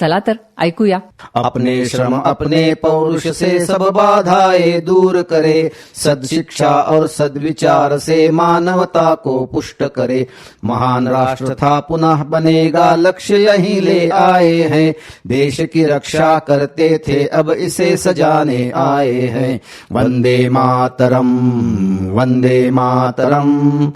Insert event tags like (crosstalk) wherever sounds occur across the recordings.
चला तर ऐकूया. अपने श्रम अपने पौरुष से सब बाधाएँ दूर करे सदशिक्षा और सद्विचार से मानवता को पुष्ट करे। महान राष्ट्र था पुनः बनेगा लक्ष्य यही ले आए हैं। देश की रक्षा करते थे अब इसे सजाने आए हैं। वंदे मातरम वंदे मातरम।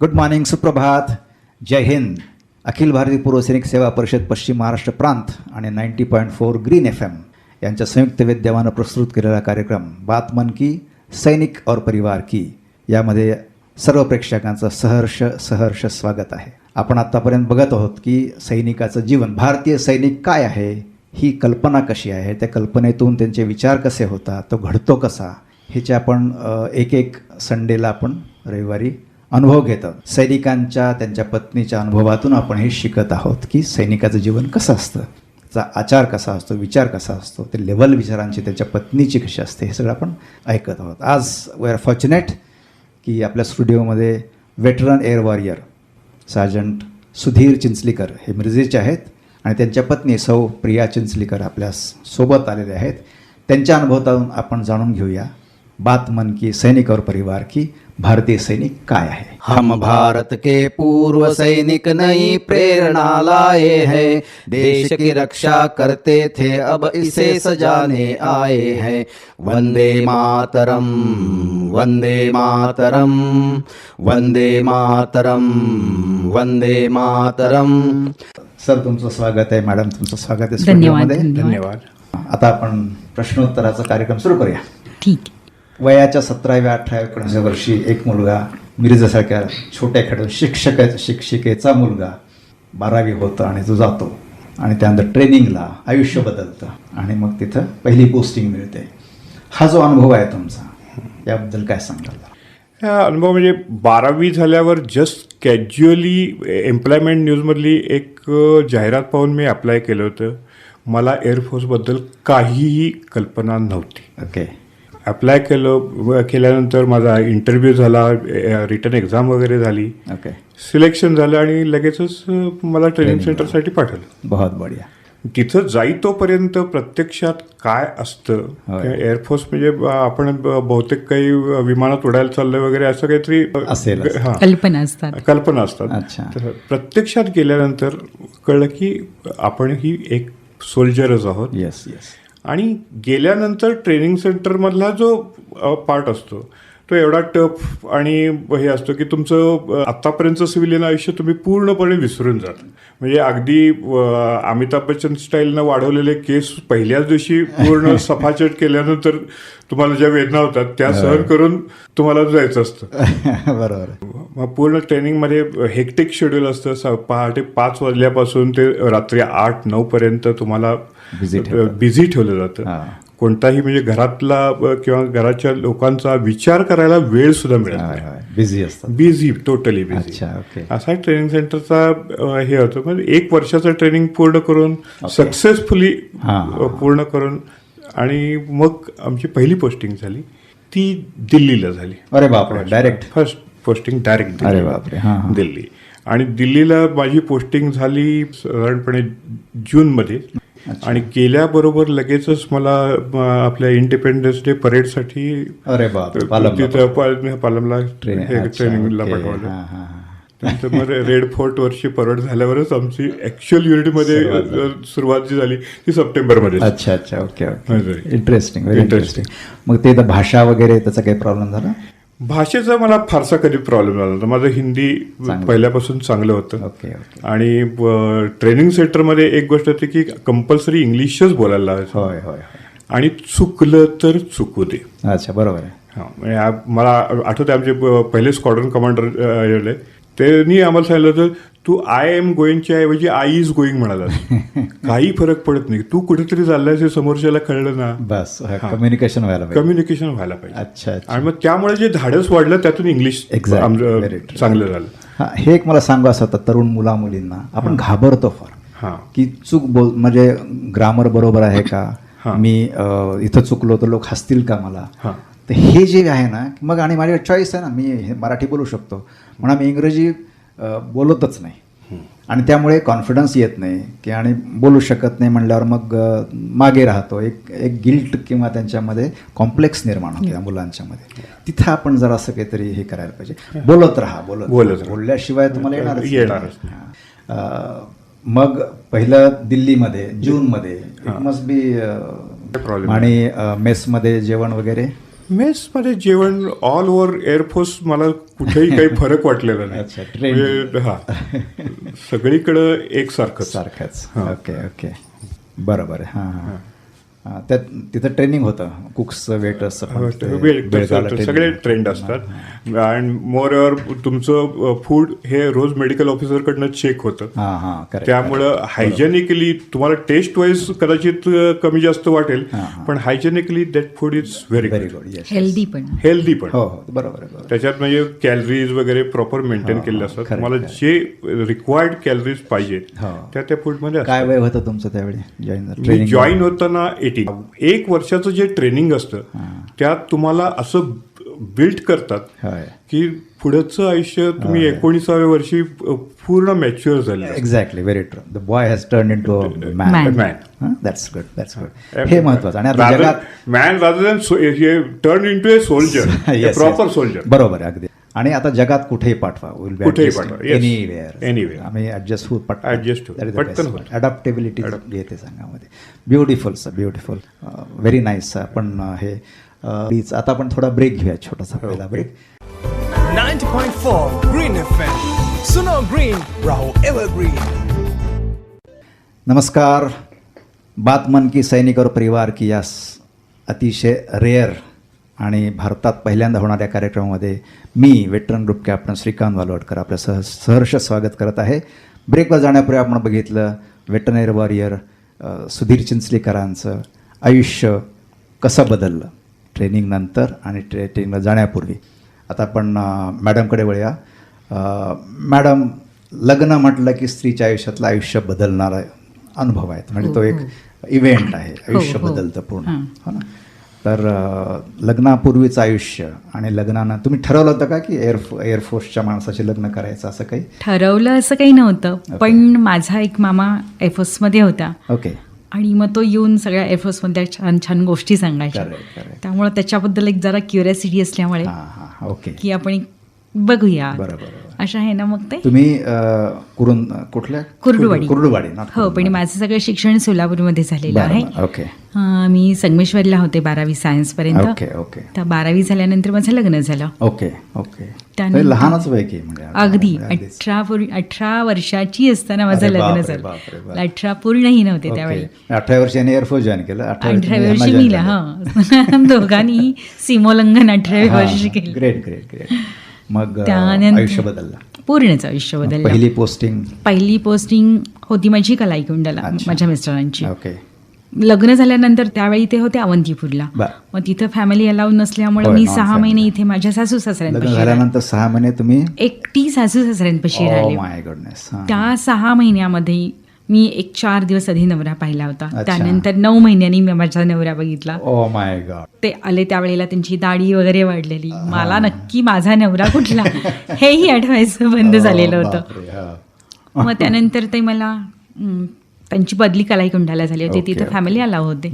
गुड मॉर्निंग सुप्रभात जय हिंद अखिल भारतीय पूर्व सैनिक सेवा परिषद पश्चिम महाराष्ट्र प्रांत आणि ninety point four green F M यांच्या संयुक्त विद्यमानं प्रस्तुत केलेला कार्यक्रम बात मन की सैनिक और परिवार की यामध्ये सर्व प्रेक्षकांचं सहर्ष सहर्ष स्वागत आहे. आपण आत्तापर्यंत बघत आहोत की सैनिकाचं जीवन भारतीय सैनिक काय आहे ही कल्पना कशी आहे त्या कल्पनेतून त्यांचे विचार कसे होतात तो घडतो कसा ह्याचे आपण एक एक संडेला आपण रविवारी अनुभव घेतो सैनिकांच्या त्यांच्या पत्नीच्या अनुभवातून आपण हे शिकत आहोत की सैनिकाचं जीवन कसं असतं? त्याचा आचार कसा असतो? विचार कसा असतो? ते लेवल विचारांची त्याच्या पत्नीची कशी असते? हे सगळं आपण ऐकत आहोत. आज वी आर फॉर्च्युनेट की आपल्या स्टुडिओमध्ये veteran air warrior sergeant Sudhir Chinchalikar हे मिरजेचे आहेत आणि त्यांच्या पत्नी सौ प्रिया चिंचलीकर आपल्यासोबत आलेले आहेत. त्यांच्या अनुभवातून आपण जाणून घेऊया. बात मन की सैनिक और परिवार की भारतीय सैनिक काय आहे? हम भारत के पूर्व सैनिक नई प्रेरणा लाए हैं। देश की रक्षा करते थे अब इसे सजाने आए हैं। वंदे मातरम वंदे मातरम वंदे मातरम वंदे मातरम। सर तुमचं स्वागत आहे मॅडम तुमचं स्वागत आहे धन्यवाद. धन्यवाद. आता आपण प्रश्नोत्तराचा कार्यक्रम सुरू करूया. ठीक वयाच्या सतराव्या अठराव्या एकोणीसव्या वर्षी एक मुलगा मिरजेसारख्या छोट्या खेळून शिक्षक शिक्षिकेचा मुलगा बारावी होतं आणि तो जातो. आणि त्यानंतर ट्रेनिंगला आयुष्य बदलतं आणि मग तिथं पहिली पोस्टिंग मिळते. हा जो अनुभव आहे तुमचा याबद्दल काय सांगाल? हा अनुभव म्हणजे बारावी झाल्यावर जस्ट कॅज्युअली एम्प्लॉयमेंट न्यूजमधली एक जाहिरात पाहून मी अप्लाय केलं होतं. मला एअरफोर्सबद्दल काहीही कल्पना नव्हती. ओके अप्लाय केलं व केल्यानंतर माझा इंटरव्ह्यू झाला रिटर्न एक्झाम वगैरे झाली. ओके सिलेक्शन झालं आणि लगेचच मला ट्रेनिंग सेंटरसाठी पाठवलं. बहुत बढिया. तिथं जाई तोपर्यंत प्रत्यक्षात काय असतं. एअरफोर्स म्हणजे आपण बहुतेक काही विमानात उडायला चाललंय वगैरे असं काहीतरी असेल. हा. कल्पना असतात. कल्पना असतात. अच्छा. तर प्रत्यक्षात गेल्यानंतर कळलं की आपण ही एक सोल्जरच आहोत. येस येस आणि गेल्यानंतर ट्रेनिंग सेंटरमधला जो पार्ट असतो तो एवढा टफ आणि हे असतो की तुमचं आत्तापर्यंतचं सिव्हिलियन आयुष्य तुम्ही पूर्णपणे विसरून जाता. म्हणजे अगदी अमिताभ बच्चन स्टाईलनं वाढवलेले केस पहिल्याच दिवशी पूर्ण (laughs) सफाचट केल्यानंतर तुम्हाला ज्या वेदना होतात त्या सहन करून तुम्हाला जायचं असतं. (laughs) बरोबर मग पूर्ण ट्रेनिंगमध्ये हेक्टिक शेड्यूल असतं. पहाटे पाच वाजल्यापासून ते रात्री आठ नऊ पर्यंत तुम्हाला. बिझी ठेवलं जातं. कोणताही म्हणजे घरातला किंवा घराच्या लोकांचा विचार करायला वेळ सुद्धा मिळत नाही. बिझी असतात. बिझी टोटली बिझी असा ट्रेनिंग सेंटरचा हे होतं. म्हणजे एक वर्षाचं ट्रेनिंग पूर्ण करून सक्सेसफुली पूर्ण करून आणि मग आमची पहिली पोस्टिंग झाली ती दिल्लीला झाली. अरे बापरे डायरेक्ट फर्स्ट पोस्टिंग डायरेक्ट अरे बापरे. दिल्ली. आणि दिल्लीला माझी पोस्टिंग झाली साधारणपणे जूनमध्ये. आणि गेल्याबरोबर लगेचच मला आपल्या इंडिपेंडन्स डे परेडसाठी अरे पालमला तिथं पालमला ट्रेनिंग ट्रेनिंगला पाठवलं. रेड फोर्ट वर्षी परवड झाल्यावरच आमची ऍक्च्युअल युनिटमध्ये सुरुवात जी झाली ती सप्टेंबरमध्ये अच्छा अच्छा okay okay. Interesting very. Interesting मग ते भाषा वगैरे त्याचा काही प्रॉब्लेम झाला? भाषेचा मला फारसा कधी प्रॉब्लेम झाला नव्हता. माझं हिंदी. पहिल्यापासून चांगलं होतं. आणि ट्रेनिंग सेंटरमध्ये एक गोष्ट होती की कंपल्सरी इंग्लिशच बोलायला होय होय आणि चुकलं तर चुकू दे. अच्छा बरोबर आहे. हा, म्हणजे मला आठवते आमचे पहिले स्क्वॉड्रन कमांडर त्यांनी आम्हाला सांगितलं होतं तू आय एम गोईंगच्या ऐवजी आय इज गोईंग म्हणाला (laughs) काही फरक पडत नाही. तू कुठेतरी चाललायस हे समोरच्याला कळलं ना. बस कम्युनिकेशन व्हायला पाहिजे. कम्युनिकेशन व्हायला पाहिजे. अच्छा आणि मग त्यामुळे जे धाडस वाढलं त्यातून इंग्लिश. चांगलं झालं. हा एक मला सांगू असं होतं तरुण मुला मुलींना आपण घाबरतो फार. की चूक बोल म्हणजे ग्रामर बरोबर आहे का. मी इथं चुकलो तर लोक हसतील का मला. तर हे जे आहे ना मग आणि माझी चॉईस आहे ना मी हे मराठी बोलू शकतो. म्हणून मी इंग्रजी बोलतच नाही. आणि त्यामुळे कॉन्फिडन्स येत नाही की आणि बोलू शकत नाही म्हणल्यावर मग मागे राहतो. एक एक गिल्ट किंवा त्यांच्यामध्ये कॉम्प्लेक्स निर्माण होते या मुलांच्यामध्ये. तिथं आपण जरा असं काहीतरी हे करायला पाहिजे. बोलत राहा बोलत बोलत. बोलल्याशिवाय तुम्हाला येणारच नाही. येणारच. अ, मग पहिलं दिल्लीमध्ये जूनमध्ये मस्ट बी आणि मेसमध्ये जेवण वगैरे? मेसमध्ये जेवण ऑल ओव्हर एअरफोर्स मला कुठेही काही (laughs) फरक वाटलेला नाही. म्हणजे, हा. (laughs) सगळीकडं एकसारखंच. सारख्याच हां. ओके ओके बरोबर हां. हां, त्यात तिथं ट्रेनिंग होतं. कुक्स वेटर्स सगळे ट्रेंड असतात. आणि मोर ओव्हर तुमचं फूड हे रोज मेडिकल ऑफिसरकडनं चेक होतं. हां हां करेक्ट त्यामुळं हायजेनिकली तुम्हाला टेस्ट वाईज कदाचित कमी जास्त वाटेल पण hygienically that food is very very good healthy पण. हेल्दी पण. हो हो बरोबर त्याच्यात म्हणजे कॅलरीज वगैरे प्रॉपर मेंटेन केलेले असतात. तुम्हाला जे रिक्वायर्ड कॅलरीज पाहिजेत हो. त्या त्या फूडमध्ये काय वय होतं तुमचं त्यावेळी? जॉईन मी ट्रेनिंग जॉईन होताना एटी एक वर्षाचं जे ट्रेनिंग असतं त्यात तुम्हाला असं बिल्ड करतात की पुढचं आयुष्य तुम्ही एकोणीसाव्या वर्षी पूर्ण मॅच्युअर झाले exactly very true the boy has turn into man. Man that's good that's good हे महत्वाचं. आणि man rather than turn into a soldier proper. Soldier बरोबर आहे अगदी. आणि आता जगात कुठेही पाठवा. विल बी कुठेही पाठवा. Anywhere Anywhere. आम्ही ऍडजस्ट होऊ Adjust होऊ. पटकन होऊ. अडॅप्टेबिलिटी येते सांगामध्ये beautiful sir beautiful very nice आपण uh, हे uh, please, आता आपण थोडा ब्रेक घेऊया छोटासा पहिला break 90.4 Green FM. Suno Green, Raho Evergreen. नमस्कार. बात मन की सैनिक और परिवार की या स- अतिशय रेअर आणि भारतात पहिल्यांदा होणाऱ्या कार्यक्रमामध्ये मी veteran group captain Shrikant Walwadkar आपलं सह सहर्ष स्वागत करत आहे. ब्रेकवर जाण्यापूर्वी आपण बघितलं वेटनरी वॉरियर सुधीर चिंचलेकरांचं आयुष्य कसं बदललं ट्रेनिंगनंतर आणि ट्रे ट्रेनिंगला जाण्यापूर्वी. आता आपण मॅडमकडे वळूया. मॅडम लग्न म्हटलं की स्त्रीच्या आयुष्यातलं आयुष्य बदलणारा अनुभव आहे म्हणजे तो एक इव्हेंट आहे. आयुष्य हो. बदलतं पूर्ण. हो ना? तर लग्नापूर्वीचं आयुष्य आणि लग्नानं तुम्ही ठरवलं होतं का की एअर एअरफोर्सच्या माणसाचे लग्न करायचं असं काही? ठरवलं असं काही नव्हतं. पण माझा एक मामा एफोसमध्ये होता. ओके. आणि मग तो येऊन सगळ्या एफोसमध्ये छान छान गोष्टी सांगायच्या. त्यामुळे त्याच्याबद्दल एक जरा क्युरियासिटी असल्यामुळे ओके. की आपण बघूया. बरं, बरं, बरं. अशा आहे ना मग ते? तुम्ही कुरुन कुठल्या? कुर्डुवाडी. कुर्डुवाडी हो पण. माझं सगळं शिक्षण सोलापूरमध्ये झालेलं आहे. ओके. मी संगमेश्वरला होते बारावी सायन्स पर्यंत ओके ओके. तर बारावी झाल्यानंतर माझं लग्न झालं. Okay okay. तरी लहानच वय की म्हणजे अगदी. अठरा पूर्वी अठरा वर्षाची असताना माझं लग्न झालं. अठरा पूर्णही नव्हते. त्यावेळी. अठरा वर्षांनी एअरफोर्स जॉईन केलं. अठराव्या वर्षी मीला हा. (laughs) दोघांनी सीमोल्लंघन अठराव्या वर्षी केलं. ग्रेट ग्रेट ग्रेट मग आयुष्य बदललं. पूर्णच आयुष्य बदललं. पहिली पोस्टिंग पहिली पोस्टिंग होती माझी कलाईकुंडला. माझ्या मिस्टरांची. ओके. लग्न झाल्यानंतर त्यावेळी ते होते अवंतीपूरला. मग तिथं फॅमिली अलाउड नसल्यामुळे मी सहा. महिने इथे माझ्या सासू सासऱ्यांपाशी राहिले. झाल्यानंतर सहा महिने तुम्ही? Oh एकटी सासू सासऱ्यांपाशी राहिले. माय गुडनेस त्या सहा महिन्यामध्ये मी एक चार दिवस आधी नवरा पाहिला होता. त्यानंतर नऊ महिन्यांनी मी माझा नवरा बघितला. ओ माय गॉड ते आले त्यावेळेला त्यांची दाढी वगैरे वाढलेली. मला नक्की माझा नवरा कुठला? (laughs) हेही आठवायचं बंद झालेलं होतं. मग त्यानंतर ते मला त्यांची बदली कलाईकुंडाला झाली होती. तिथे. फॅमिली अलाव होते.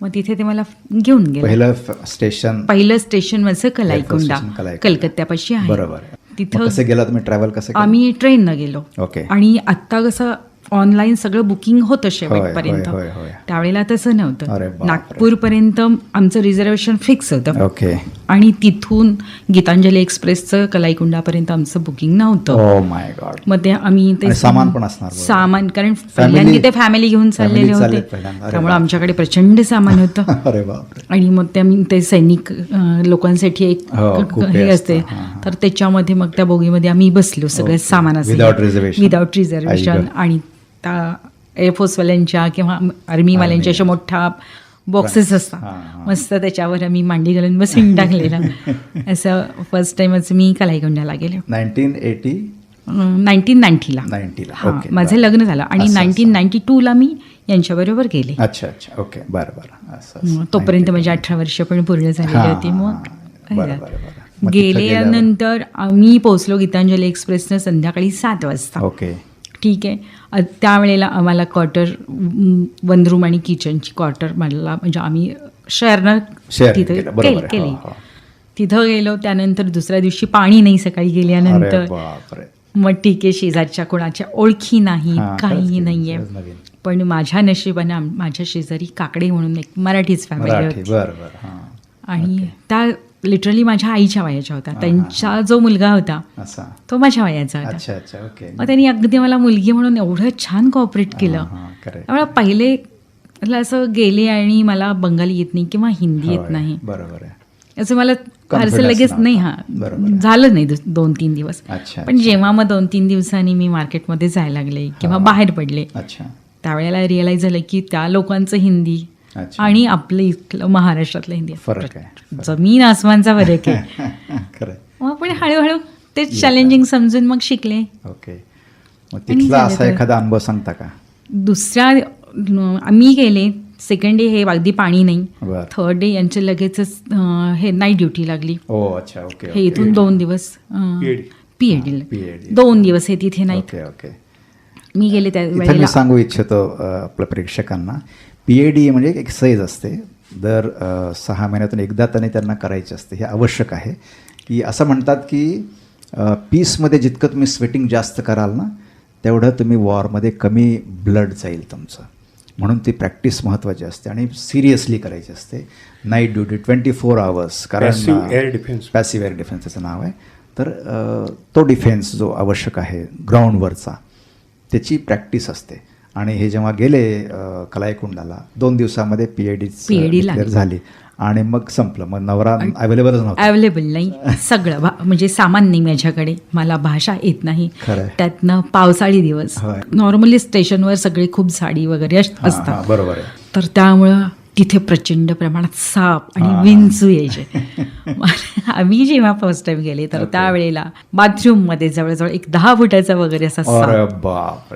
मग तिथे ते मला घेऊन गेले. पहिलं स्टेशन पहिलं स्टेशन माझं कलाईकुंडा. कलकत्त्यापाशी आहे. बरोबर. तिथं कसं गेला तुम्ही ट्रॅव्हल कसं? आम्ही ट्रेननं गेलो. ओके. आणि आत्ता कसं ऑनलाईन सगळं बुकिंग होतं शेवटपर्यंत. त्यावेळेला तसं नव्हतं. नागपूरपर्यंत आमचं रिझर्वेशन फिक्स होतं ओके आणि तिथून गीतांजली एक्सप्रेसचं कलाईकुंडापर्यंत आमचं बुकिंग नव्हतं गॉड मग ते आम्ही ते सामान पण असणार. सामान कारण पहिल्यांदा ते फॅमिली घेऊन चाललेले होते त्यामुळे. आमच्याकडे प्रचंड सामान होतं (laughs) आणि मग त्या मी ते सैनिक लोकांसाठी एक हो, हे असते. तर त्याच्यामध्ये मग त्या बोगीमध्ये आम्ही बसलो सगळं. सामान reservation. Without reservation. आणि त्या एअरफोर्सवाल्यांच्या किंवा आर्मीवाल्यांच्या अशा मोठा बॉक्सेस असतात. मस्त त्याच्यावर आम्ही मांडी घालून बसून टाकलेलं. (laughs) असं फर्स्ट टाइमच मी कलाईकुंडाला गेले. Nineteen eighty? नाईन्टीन नाईन्टीला. 90 ला. ओके, माझं. लग्न झालं. आणि. नाईन्टीन नाईन्टी टूला मी यांच्याबरोबर गेले. अच्छा अच्छा. ओके बरं बरं. तोपर्यंत 90. माझी अठरा वर्ष पण पूर्ण झालेली होती. मग गेल्यानंतर आम्ही पोहोचलो गीतांजली एक्सप्रेसनं संध्याकाळी सात वाजता. ओके. ठीक आहे. त्यावेळेला आम्हाला क्वार्टर वन रूम आणि किचनची क्वार्टर मला म्हणजे आम्ही शेअरनं तिथे केलं, केली. आहे. तिथं गेलो त्यानंतर दुसऱ्या दिवशी पाणी नाही सकाळी गेल्यानंतर. मग ठीक आहे शेजारच्या कोणाच्या ओळखी नाही काहीही खरंच नवीन. पण माझ्या नशिबाने माझ्या शेजारी काकडे म्हणून एक मराठीच फॅमिली होती. आणि त्या लिटरली माझ्या आईच्या वयाच्या होत्या. त्यांचा जो मुलगा होता तो माझ्या वयाचा होता. मग त्यांनी अगदी मला मुलगी म्हणून एवढं छान कॉपरेट केलं. त्यामुळे पहिले असं गेले आणि मला बंगाली येत नाही किंवा हिंदी येत नाही. बरोबर असं मला फारसं लगेच. नाही हा. झालं नाही दोन तीन दिवस. पण जेव्हा मग दोन तीन दिवसांनी मी मार्केटमध्ये जायला लागले किंवा बाहेर पडले त्यावेळेला रिअलाईज झालं की त्या लोकांचं हिंदी. आणि आपलं इथलं महाराष्ट्रातलं हिंदी. फरक आहे जमीन आसमानचा फरक आहे. (laughs) खरं आपण हळूहळू ते चॅलेंजिंग समजून मग शिकले. ओके. मग तिथला असा. एखादा अनुभव सांगता का? दुसऱ्या मी गेले सेकंड डे हे अगदी पाणी नाही. थर्ड डे यांच्या लगेचच हे नाईट ड्युटी लागली. ओ अच्छा ओके हे इथून दोन दिवस. पीएडी. दोन दिवस हे तिथे नाही. ओके. ओके मी गेले त्या सांगू इच्छितो आपल्या प्रेक्षकांना पी ए डी म्हणजे एक सहज असते. दर सहा महिन्यातून एकदा त्याने त्यांना करायचे असते. हे आवश्यक आहे की असं म्हणतात की पीसमध्ये जितकं तुम्ही स्वेटिंग जास्त कराल ना तेवढं तुम्ही वॉरमध्ये कमी ब्लड जाईल तुमचं. म्हणून ती प्रॅक्टिस महत्त्वाची असते आणि सिरियसली करायची असते. Night duty twenty four hours Passive air defense. Passive air defence त्याचं नाव आहे. तर तो डिफेन्स जो आवश्यक आहे ग्राउंडवरचा त्याची प्रॅक्टिस असते. आणि हे जेव्हा गेले अ, कलाईकुंडाला दोन दिवसामध्ये पी ए डी. झाली. आणि मग संपलं. मग नवरा अवेलेबलच नव्हता. अवेलेबल नाही. सगळं म्हणजे सामान नाही माझ्याकडे. मला भाषा येत नाही. त्यातनं पावसाळी दिवस. नॉर्मली स्टेशनवर सगळे खूप साडी वगैरे अस- असतात. बरोबर तर त्यामुळं तिथे प्रचंड प्रमाणात साप आणि. विंचू यायचे. (laughs) आम्ही जेव्हा फर्स्ट टाइम गेले तर त्यावेळेला बाथरूममध्ये जवळजवळ एक दहा फुटाचा वगैरे असा साप.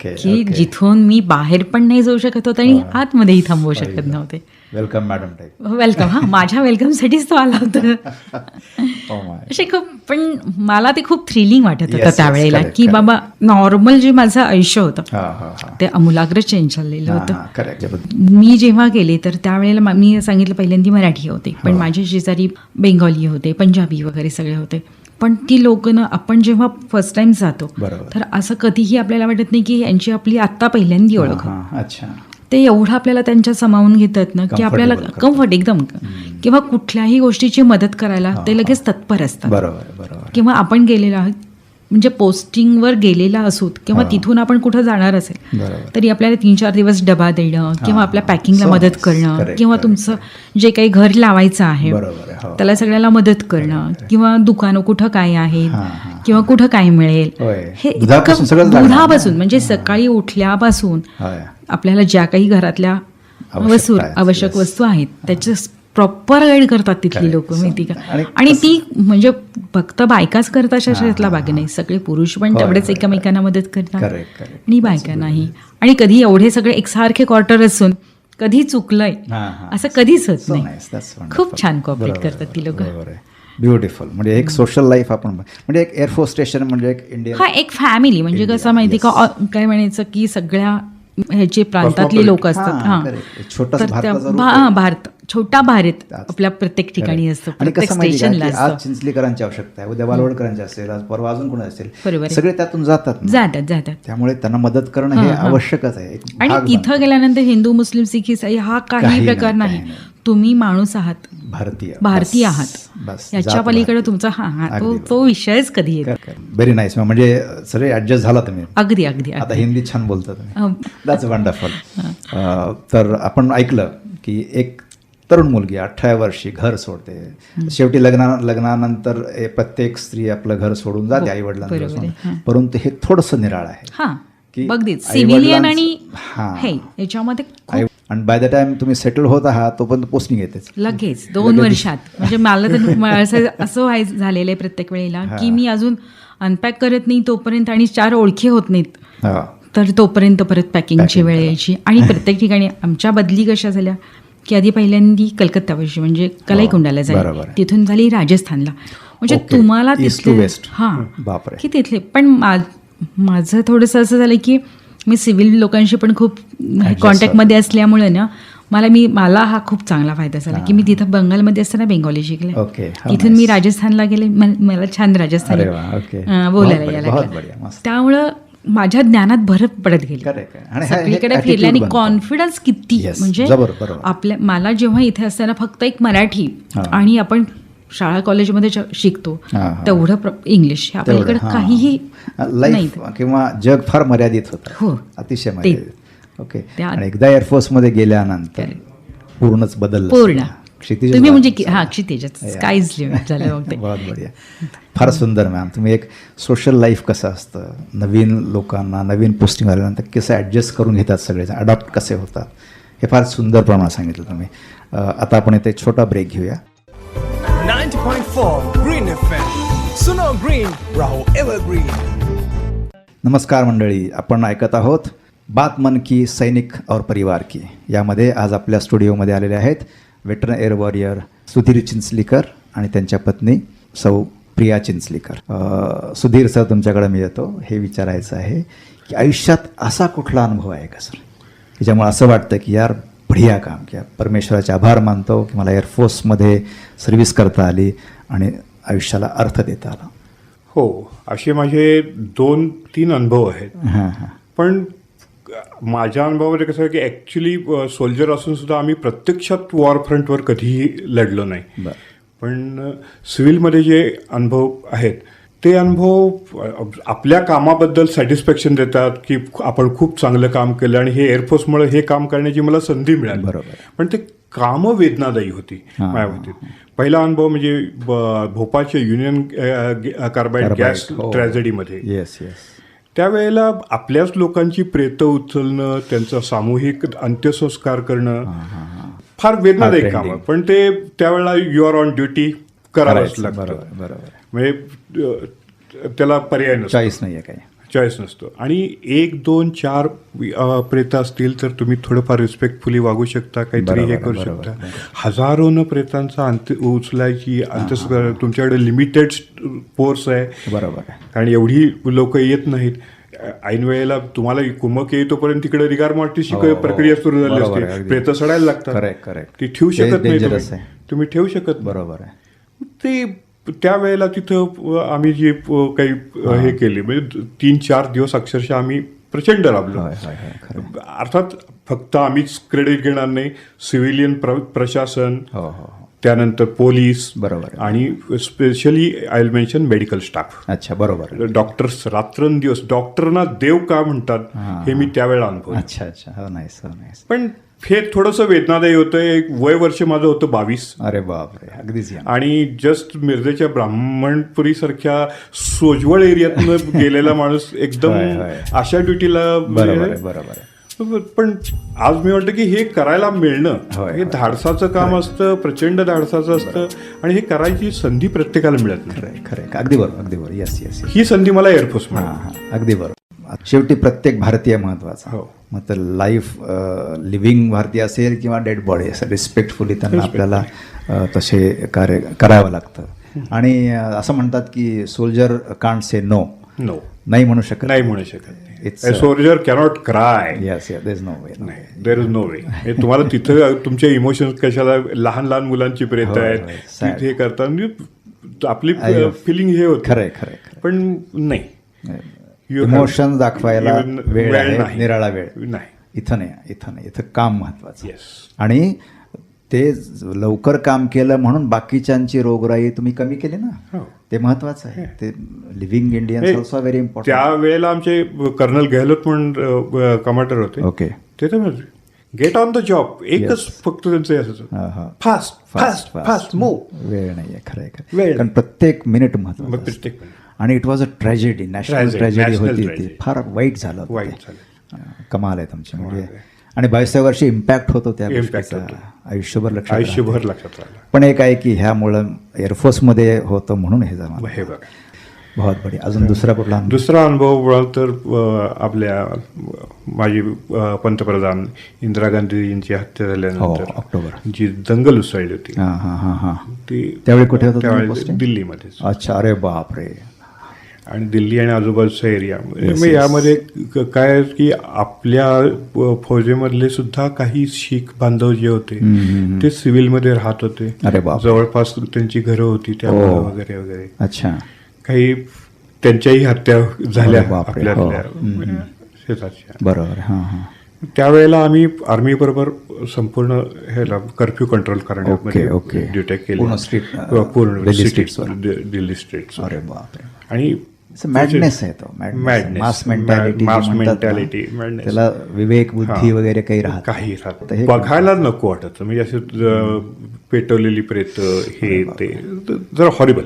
की जिथून मी बाहेर पण नाही जाऊ शकत होते आणि आतमध्येही थांबवू शकत नव्हते. वेलकम मॅडम वेलकम हा. माझ्या वेलकमसाठीच तो आला होता. (laughs) असे खूप पण मला ते खूप थ्रिलिंग वाटत होतं त्यावेळेला की. बाबा नॉर्मल जे माझं आयुष्य होतं हां हां हां ते अमूलाग्र चेंज झालेलं होतं हां मी जेव्हा गेले तर त्यावेळेला मा- सांगितलं पहिल्यांदी मराठी होते पण हो. माझे शेजारी बेंगॉली होते पंजाबी वगैरे सगळे होते पण ती लोक ना आपण जेव्हा फर्स्ट टाइम जातो. तर असं कधीही आपल्याला वाटत नाही की यांची आपली आत्ता पहिल्यांदी ओळख अच्छा ते एवढं आपल्याला त्यांच्या समावून घेतात ना की आपल्याला. कम्फर्ट एकदम. किंवा कुठल्याही गोष्टीची मदत करायला ते लगेच तत्पर असतात. बरोबर बरोबर किंवा आपण गेलेलो आहोत म्हणजे पोस्टिंगवर गेलेला असोत किंवा तिथून आपण कुठं जाणार असेल. तरी आपल्याला तीन चार दिवस डबा देणं किंवा आपल्या पॅकिंगला मदत. करणं किंवा तुमचं जे काही घर लावायचं आहे हो. त्याला सगळ्याला मदत करणं किंवा दुकानं कुठं काय आहेत. किंवा कुठं काय मिळेल. हे दुधापासून म्हणजे सकाळी उठल्यापासून आपल्याला ज्या काही घरातल्या. आवश्यक. वस्तू आहेत त्याचे प्रॉपर गाईड करतात तिथली. लोक माहिती का? आणि ती म्हणजे फक्त बायकाच करतात अशा शर्यतला बाकी नाही सगळे पुरुष पण तेवढेच एकमेकांना मदत करतात. आणि बायका नाही. आणि कधी एवढे सगळे एकसारखे क्वार्टर असून कधी चुकलंय. असं कधीच होत नाही. खूप छान कॉपरेट करतात ती लोक. ब्युटिफुल म्हणजे एक सोशल लाईफ आपण म्हणजे एक एअरफोर्स स्टेशन म्हणजे एक इंडियन हा एक फॅमिली म्हणजे कसं माहिती का काय म्हणायचं की सगळ्या ह्याचे प्रांतातली लोक असतात. हा, भारत छोटा भारत आपल्या प्रत्येक ठिकाणी असतो आज चिंचलीकरांची आवश्यकता आहे उद्या वालवडकरांची असेल आज परवा अजून कोणी असेल. सगळे त्यातून जातात. जातात जातात त्यामुळे त्यांना मदत करणं हे आवश्यकच आहे आणि तिथं. गेल्यानंतर हिंदू मुस्लिम सिख इसाई हा काही प्रकार नाही. तुम्ही माणूस आहात. भारतीय. भारतीय आहात. बस. याच्या पलीकडे. तुमचा हा हा तो तो विषयच कधी येत व्हेरी नाईस म्हणजे सगळे ऍडजस्ट झाला तुम्ही. अगदी अगदी आता हिंदी छान बोलता तुम्ही. दॅट्स वंडरफुल तर आपण ऐकलं की एक तरुण मुलगी अठरा वर्षी घर सोडते. शेवटी लग्ना लग्नानंतर प्रत्येक स्त्री आपलं घर सोडून जाते आई हो, बरोबर वडिलांना. परंतु हे थोडंसं निराळ आहे. हा. की सिव्हिलियन आणि याच्यामध्ये आई- आणि बाय द टाइम तुम्ही सेटल होत आहात तोपर्यंत पोस्टिंग येतेच लगेच दोन वर्षात म्हणजे मला तर असं (laughs) असं व्हाय झालेलं आहे प्रत्येक वेळेला की मी अजून अनपॅक करत नाही तोपर्यंत आणि चार ओळखी होत नाहीत. तर तोपर्यंत परत पॅकिंगची वेळ. यायची आणि प्रत्येक ठिकाणी आमच्या बदली कशा झाल्या की आधी पहिल्यांदी कलकत्तापाशी म्हणजे कलाईकुंडाला हो, झाली आहे. तिथून झाली राजस्थानला म्हणजे. तुम्हाला तिथले-. हा. की तिथले पण माझं थोडंसं असं झालं की मी सिव्हिल लोकांशी पण खूप कॉन्टॅक्टमध्ये असल्यामुळे ना मला मी मला हा खूप चांगला फायदा झाला की मी तिथं बंगालमध्ये असताना बेंगॉली शिकले तिथून मी. राजस्थानला गेले मला छान राजस्थानी बोलायला यायला लागलं. त्यामुळं माझ्या ज्ञानात भर पडत गेली सगळीकडे फिरले आणि. कॉन्फिडन्स किती म्हणजे. आपल्या मला जेव्हा इथे असताना फक्त एक मराठी. आणि आपण शाळा कॉलेजमध्ये शिकतो. तेवढं इंग्लिश हां. काहीही नाही. लाईफ किंवा जग फार मर्यादित होतं. हो. अतिशय मर्यादित. ओके आणि एकदा एअरफोर्समध्ये गेल्यानंतर पूर्णच बदललं पूर्ण. क्षितिज तुम्ही म्हणजे हा क्षितिजच. (laughs) बढिया. फार सुंदर मॅम तुम्ही एक सोशल लाईफ कसं असतं? नवीन लोकांना नवीन पोस्टिंग आल्यानंतर कसं ॲडजस्ट करून घेतात सगळे अडॉप्ट कसे होतात? हे फार सुंदर प्रमाणात सांगितलं तुम्ही. आता आपण इथे छोटा ब्रेक घेऊया. 90.4 Green FM. Suno Green, नमस्कार मंडळी आपण ऐकत आहोत बात मन की सैनिक और परिवार की. यामध्ये आज आपल्या स्टुडिओमध्ये आलेले आहेत veteran air warrior Sudhir Chinchalikar आणि त्यांच्या पत्नी सौ प्रिया चिंचलीकर. सुधीर सर तुमच्याकडे मी येतो. हे विचारायचं आहे की आयुष्यात असा कुठला अनुभव आहे का सर? की ज्यामुळे असं वाटतं की यार बढिया काम किंवा परमेश्वराचे आभार मानतो की मला एअरफोर्समध्ये सर्व्हिस करता आली आणि आयुष्याला अर्थ देता आला. हो असे माझे दोन तीन अनुभव आहेत. हां हां. पण माझ्या अनुभवामध्ये कसं आहे की ॲक्च्युली सोल्जर असून सुद्धा आम्ही प्रत्यक्षात वॉर फ्रंटवर कधीही लढलो नाही. पण सिव्हिलमध्ये जे अनुभव आहेत ते अनुभव आपल्या कामाबद्दल सॅटिस्फॅक्शन देतात की आपण खूप चांगलं काम केलं आणि हे एअरफोर्समुळे हे काम करण्याची मला संधी मिळाली. बरोबर. पण ते कामं वेदनादायी होती माझ्या बाबतीत. पहिला अनुभव म्हणजे भोपाळच्या युनियन कार्बाईड गॅस. ट्रॅजेडीमध्ये येस येस त्यावेळेला आपल्याच लोकांची प्रेतं उचलणं त्यांचा सामूहिक अंत्यसंस्कार करणं फार वेदनादायक काम. पण ते त्यावेळेला यू आर ऑन ड्युटी करावंच लागतं. बरोबर बरोबर. म्हणजे त्याला पर्याय नसतो. चॉईस नाही आहे काही. चॉईस नसतो. आणि एक दोन चार प्रेतं असतील तर तुम्ही थोडंफार रिस्पेक्टफुली वागू शकता काहीतरी हे करू शकता. हजारोनं प्रेतांचा अंत्य उचलायची अंत्यसंस्कार तुमच्याकडे लिमिटेड फोर्स आहे. बरोबर कारण एवढी लोक येत नाहीत. ऐन वेळेला तुम्हाला कुमक येईतोपर्यंत तिकडे रिगार मॉर्टिसची हो, हो. प्रक्रिया सुरू झाली असते. प्रेत सडायला लागतात. ती ठेवू शकत नाही तुम्ही. ठेवू शकत. बरोबर आहे. ते त्यावेळेला तिथं आम्ही जे काही हे केले म्हणजे तीन चार दिवस अक्षरशः आम्ही प्रचंड राबलो. अर्थात फक्त आम्हीच क्रेडिट घेणार नाही सिव्हिलियन प्रशासन हो हो हो. त्यानंतर पोलीस बरोबर. आणि specially I will mention medical staff अच्छा बरोबर. डॉक्टर्स रात्रंदिवस डॉक्टरना देव का म्हणतात हां, हे मी त्यावेळेला अनुभव अच्छा अच्छा. हो नाईस हो नाईस पण हे थोडंसं वेदनादायी होतं. एक वय वर्ष माझं होतं बावीस. अरे बापरे अगदीच. आणि जस्ट मिरजेच्या ब्राह्मणपुरी सारख्या सोजवळ एरियातनं (laughs) गेलेला माणूस एकदम. अशा ड्युटीला बरोबर आहे बरोबर पण आज मी म्हणतो की हे करायला मिळणं हे धाडसाचं काम असतं प्रचंड धाडसाचं असतं आणि हे करायची संधी प्रत्येकाला मिळत नाही. खरंय अगदी बरोबर अगदी बरोबर. येस येस ही संधी मला एअरफोर्स मिळाली. हां. अगदी बरोबर. शेवटी प्रत्येक भारतीय महत्त्वाचा. हो. मग तर लाईफ लिव्हिंग भारतीय असेल किंवा डेड बॉडी असेल रिस्पेक्टफुली त्यांना आपल्याला तसे कार्य करावं लागतं. आणि असं म्हणतात की soldier can't say no no नाही म्हणू शकत नाही म्हणू शकत a- soldier cannot cry yes yes there's no way नाही देर इज नो वे तुम्हाला तिथं (laughs) तुमचे इमोशन्स कशाला लहान लहान मुलांची प्रेत आहेत. तिथे करतात. म्हणजे आपली फिलिंग हे होत. खरंय खरंय खरंय. पण नाही. इमोशन दाखवायला वेळ आहे नाही. निराळा वेळ. नाही. इथं नाही इथं नाही. इथं काम महत्वाचं येस आणि ते लवकर काम केलं म्हणून बाकीच्यांची रोगराई तुम्ही कमी केली ना? हो. ते महत्वाचं आहे. ते living Indian also very important त्या वेळेला आमचे कर्नल गेहलोत म्हणून कमांडर होते. ओके ते तर गेट ऑन द जॉब एकच फक्त त्यांचं हा. फास्ट फास्ट फास्ट मूव वेळ नाहीये खरंय खरं वेळ कारण प्रत्येक मिनिट मग महत्वाचं प्रत्येक असतं. आणि it was a tragedy national tragedy होती ती. फार वाईट झालं वाईट कमाल आहे तुमची. म्हणजे आणि बावीसव्या वर्षी इम्पॅक्ट होतो त्या. आयुष्यभर लक्षात. आयुष्यभर लक्षात पण एक आहे की ह्यामुळं एअरफोर्समध्ये होतं म्हणून हे झालं. हे बघा. बहुत बढिया. अजून दुसरा कुठला? दुसरा अनुभव तर आपल्या माजी पंतप्रधान इंदिरा गांधीजींची हत्या हो झाल्यानंतर ऑक्टोबर. जी दंगल उसळली होती. हां हां हां हां. ती त्यावेळी कुठे होता? दिल्लीमध्येच अच्छा अरे बाप रे आणि दिल्ली आणि आजूबाजूचा एरिया. मग यामध्ये काय की आपल्या फौजेमधले सुद्धा काही शीख बांधव जे होते ते सिव्हिलमध्ये राहत होते. जवळपास त्यांची घरं होती त्यामुळे हो. वगैरे वगैरे. अच्छा. काही त्यांच्याही हत्या झाल्या बापरे, हो. शेजारच्या. बरोबर. हां हां. त्यावेळेला आम्ही आर्मी बरोबर संपूर्ण ह्याला कर्फ्यू कंट्रोल करण्यामध्ये ओके. ड्युट्या पूर्ण दिल्ली स्ट्रीट्स अरे बाप रे आणि मॅडनेस आहे तो Madness. मास मेंटॅलिटी. त्याला विवेक बुद्धी. वगैरे काही राहत काही राहत बघायला नको वाटत. म्हणजे असे पेटवलेली प्रेत हे ते. जरा हॉरिबल.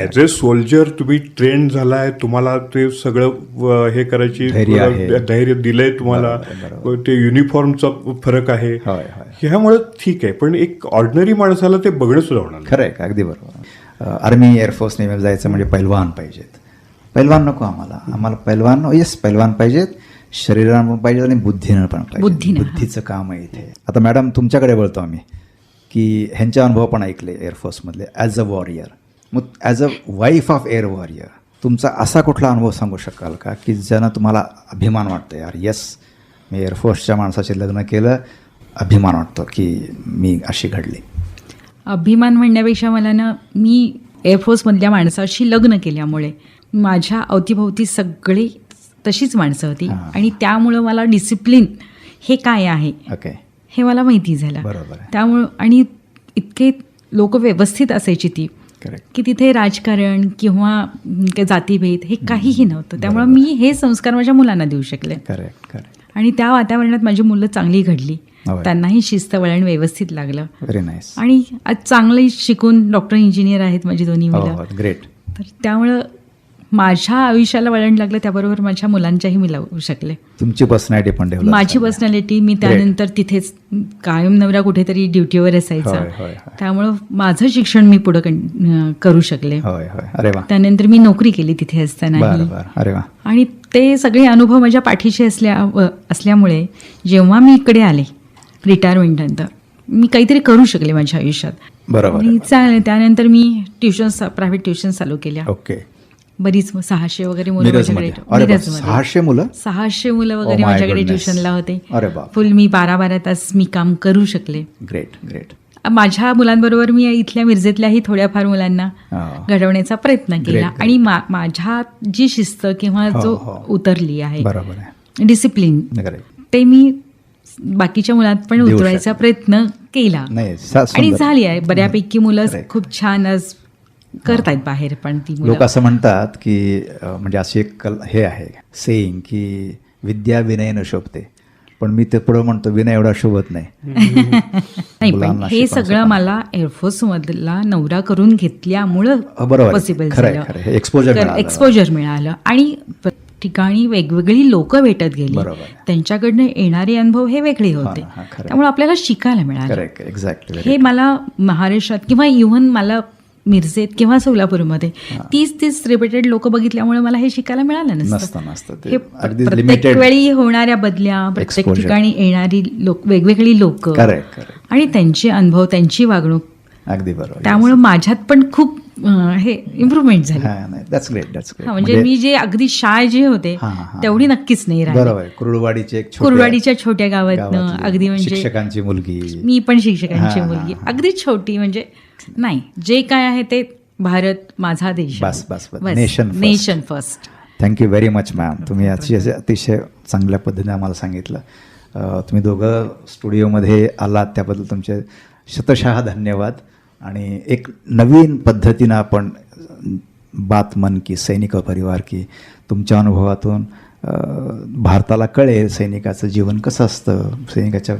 ऍज ए सोल्जर तुम्ही ट्रेन झालाय तुम्हाला ते सगळं हे करायची धैर्य दिलंय तुम्हाला. ते युनिफॉर्मचा फरक आहे. होय, होय. ह्यामुळे ठीक आहे. पण एक ऑर्डिनरी माणसाला ते बघणं सुद्धा होणार. खरं आहे का? अगदी बरोबर. आर्मी एअरफोर्स नेव्ही जायचं म्हणजे पैलवान पाहिजेत. पैलवान नको आम्हाला. आम्हाला पैलवान येस पैलवान पाहिजेत. शरीरानं पण पाहिजे आणि बुद्धीनं पण पाहिजे. बुद्धीचं काम आहे इथे. आता मॅडम तुमच्याकडे बोलतो आम्ही की ह्यांचे अनुभव पण ऐकले एअरफोर्समधले ॲज अ वॉरियर मग as a wife of air warrior तुमचा असा कुठला अनुभव सांगू शकाल का की ज्यानं तुम्हाला अभिमान वाटतो यार येस मी एअरफोर्सच्या माणसाचे लग्न केलं. अभिमान वाटतो की मी अशी घडली. अभिमान म्हणण्यापेक्षा मला ना मी एअरफोर्समधल्या माणसाशी लग्न केल्यामुळे माझ्या अवतीभोवती सगळी तशीच माणसं होती. आणि त्यामुळं मला डिसिप्लिन हे काय आहे? हे मला माहिती झालं. त्यामुळं आणि इतके लोक व्यवस्थित असायची ती. की तिथे राजकारण किंवा जातीभेद हे काहीही नव्हतं. त्यामुळं मी हे संस्कार माझ्या मुलांना देऊ शकले. आणि त्या वातावरणात माझी मुलं चांगली घडली. त्यांनाही शिस्त वळण व्यवस्थित लागलं. व्हेरी नाईस आणि आज चांगले शिकून डॉक्टर इंजिनियर आहेत माझी दोन्ही हो मुलं ग्रेट तर त्यामुळं माझ्या आयुष्याला वळण लागलं त्याबरोबर माझ्या मुलांच्याही मी लावू शकले. तुमची पर्सनॅलिटी पण माझी पर्सनॅलिटी मी त्यानंतर तिथेच कायम नवरा कुठेतरी ड्युटीवर असायचा. त्यामुळं माझं शिक्षण मी पुढं करू शकले. त्यानंतर मी नोकरी केली तिथे असताना आणि ते सगळे अनुभव माझ्या पाठीशी असल्या असल्यामुळे जेव्हा मी इकडे आले रिटायरमेंट नंतर. मी काहीतरी करू शकले माझ्या आयुष्यात. बरोबर आणि चालेल त्यानंतर मी ट्युशन प्रायव्हेट ट्युशन चालू केल्या. ओके. बरीच सहाशे वगैरे मुलं माझ्याकडे. सहाशे मुलं? सहाशे मुलं Oh वगैरे my माझ्याकडे. ट्युशनला होते. फुल मी बारा बारा तास मी काम करू शकले. ग्रेट ग्रेट माझ्या मुलांबरोबर मी इथल्या मिरजेतल्याही थोड्याफार मुलांना. घडवण्याचा प्रयत्न केला. आणि माझ्या जी शिस्त किंवा हो, जो हो. उतरली आहे डिसिप्लिन ते मी बाकीच्या मुलात पण उतरवायचा शकले. प्रयत्न केला. आणि. झाली आहे. बऱ्यापैकी मुलं. खूप छान आज करतायत बाहेर पण ती लोक असं म्हणतात की म्हणजे अशी एक कल हे आहे सेईंग की विद्या विनय न शोभते. पण मी ते पुढं म्हणतो विनय एवढा शोभत नाही. (laughs) नाही पण हे सगळं मला एअरफोर्स मधला नवरा करून घेतल्यामुळं. पॉसिबल मिळालं. एक्सपोजर मिळालं. आणि ठिकाणी वेगवेगळी लोक भेटत गेली. त्यांच्याकडनं येणारे अनुभव हे वेगळे होते. त्यामुळे आपल्याला शिकायला मिळालं. हे मला महाराष्ट्रात किंवा इव्हन मला मिरजेत किंवा सोलापूरमध्ये तीस तीस रिपीटेड लोक बघितल्यामुळे मला हे शिकायला मिळालं नसतं, हे प्रत्येक वेळी होणाऱ्या बदल्या प्रत्येक. ठिकाणी येणारी लोक वेगवेगळी लोक. आणि त्यांचे अनुभव त्यांची वागणूक. अगदी बरोबर. त्यामुळे माझ्यात पण खूप हे इम्प्रुव्हमेंट झाली हा नाही दॅट्स ग्रेट दॅट्स हा, म्हणजे मी जे अगदी शाय जे होते हा, हा, हा. तेवढी नक्कीच नाही राहिली बरोबर आहे. कुर्डुवाडीची एक छोट्या कुर्डवाडीच्या छोट्या गावातनं गावातली अगदी म्हणजे शिक्षकांची मुलगी मी पण शिक्षकांची हा, मुलगी हा. अगदी छोटी म्हणजे नाही जे काय आहे ते भारत माझा देश. बस, बस, बस. Nation first. Nation first thank you very much ma'am तुम्ही याची अतिशय चांगल्या पद्धतीने आम्हाला सांगितलं अं, तुम्ही दोघं स्टुडिओमध्ये आलात त्याबद्दल तुमचे शतशः धन्यवाद आणि एक नवीन पद्धतीनं आपण बात मन की सैनिक परिवार की तुमच्या अनुभवातून भारताला कळेल सैनिकाचं जीवन कसं असतं सैनिकाच्या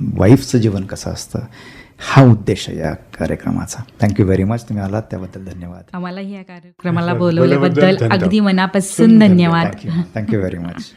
वाईफचं जीवन कसं असतं हा उद्देश आहे या कार्यक्रमाचा. थँक्यू व्हेरी मच तुम्ही आलात त्याबद्दल धन्यवाद. आम्हाला या कार्यक्रमाला बोलवल्याबद्दल. अगदी मनापासून धन्यवाद. Thank you very much